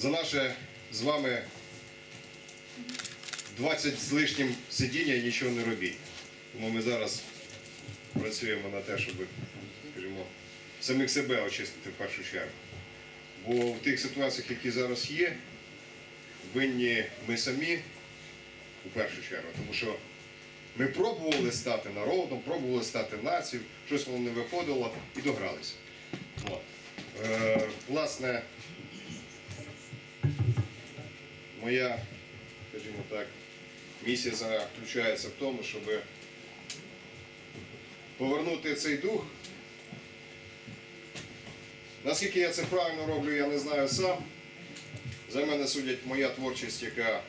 за наше з вами 20 з лишнім сидіння і нічого не робіть. Тому ми зараз працюємо на те, щоб, скажімо, самих себе очистити в першу чергу. Бо в тих ситуаціях, які зараз є, винні ми самі у першу чергу, тому що ми пробували стати народом, пробували стати нацією, щось воно не виходило і догралися. Е, власне, моя, скажімо так, місія заключається в тому, щоб повернути цей дух. Наскільки я це правильно роблю, я не знаю сам. За мене судять моя творчість, яка,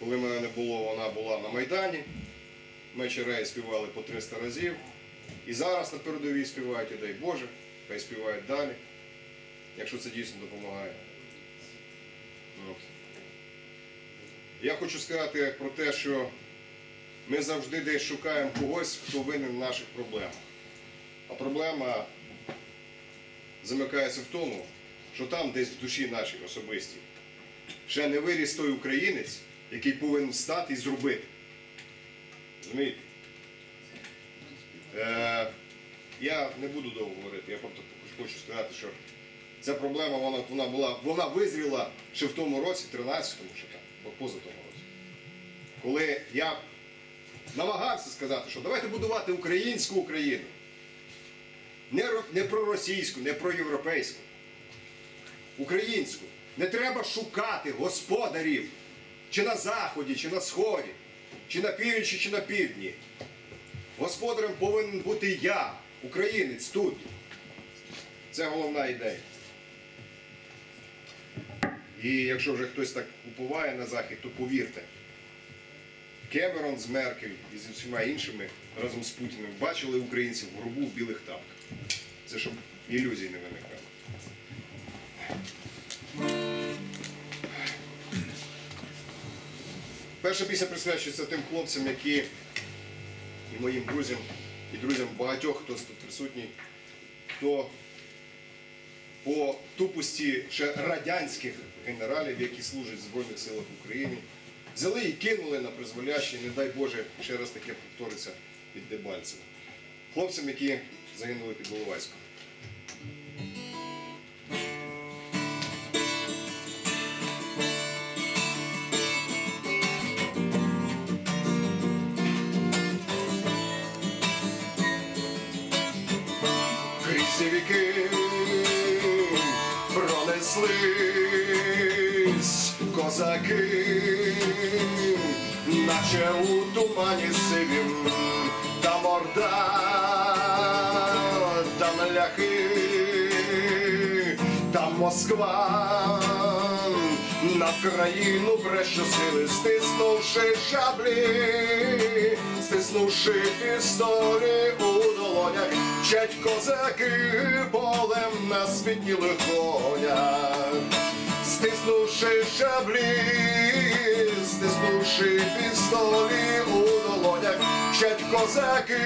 коли мене не було, вона була на Майдані. Ми череї співали по 300 разів. І зараз на передовій співають, і дай Боже, хай співають далі, якщо це дійсно допомагає. Я хочу сказати про те, що ми завжди десь шукаємо когось, хто винен в наших проблемах. А проблема замикається в тому, що там десь в душі нашій особистій ще не виріс той українець, який повинен встати і зробити. Розумієте? Е, я не буду довго говорити, я просто хочу сказати, що ця проблема вона, вона була, вона визріла ще в тому році, 13-му, ще там, бо поза тому році. Коли я намагався сказати, що давайте будувати українську Україну. Не, ро- не проросійську, не проєвропейську. Українську. Не треба шукати господарів чи на заході, чи на сході, чи на півночі, чи на півдні. Господарем повинен бути я, українець тут. Це головна ідея. І якщо вже хтось так уповає на захід, то повірте, Кемерон з Меркель і з усіма іншими разом з Путіним бачили українців в гробу в білих тапках. Це щоб ілюзій не виникало. Перша пісня присвячується тим хлопцям, які і моїм друзям, і друзям багатьох, хто тут присутній, хто по тупості ще радянських генералів, які служать в Збройних силах України, взяли і кинули на призволяще, не дай Боже, ще раз таке повториться від Дебальцева. Хлопцям, які загинули під Головайськом. Наче у тумані сивім, та морда, там ляхи, там Москва. На країну прещосили, стиснувши шаблі, стиснувши пістолі у долонях, чать козаки полем на світнілих конях, стиснувши шаблі, стиснувши пістолі у долонях, чать козаки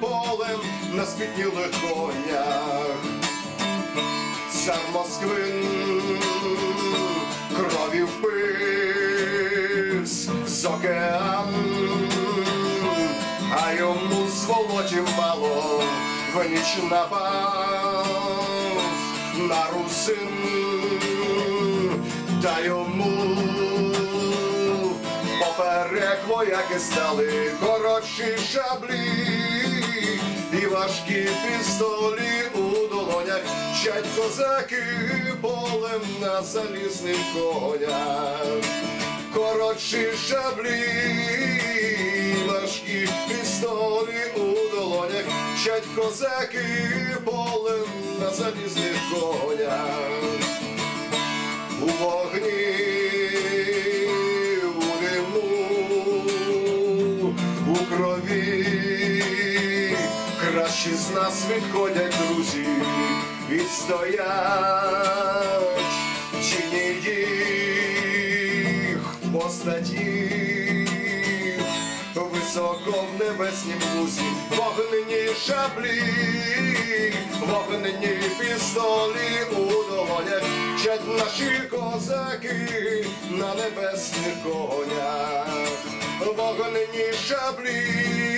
полем на світнілих конях. Цар Москвин крові впивсь з океан, а йому сволоті мало в ніч напав на русин, та йому поперек вояки стали коротші шаблі і важкі пістолі у долонях, чать козаки полем на залізних конях. Коротші шаблі, важкі пістолі у долонях, чать козаки полем на залізних конях відходять друзі, відстоять чині їх постаті. Високо в небеснім лузі, вогнені шаблі, вогнені пістолі у долонях, наші козаки на небесних конях, вогнені шаблі,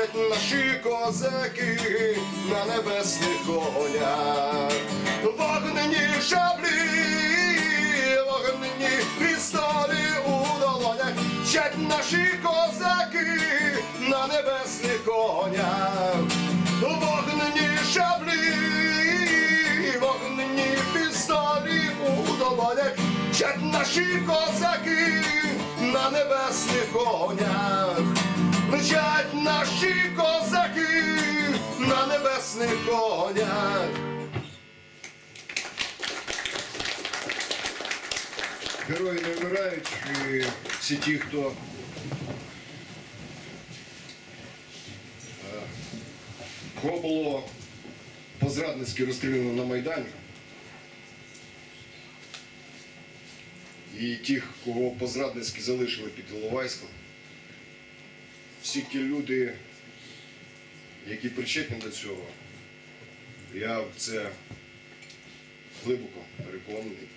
долонях, наші козаки на небесних конях, вогнені шаблі, вогнені пістолі у долонях, Вчать наші козаки на небесних конях, вогнені шаблі, вогнені пістолі у долонях, Вчать наші козаки на небесних конях, мчать наші козаки на небесних конях. Герої не вмирають, і всі ті, хто е, кого було по-зрадницьки розстріляно на Майдані, і тих, кого по-зрадницьки залишили під Іловайськом, всі ті люди, які причетні до цього, я в це глибоко переконаний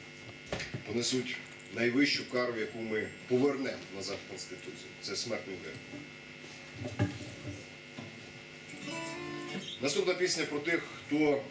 понесуть найвищу кару, яку ми повернемо назад в Конституцію. Це смертний вирок. Наступна пісня про тих, хто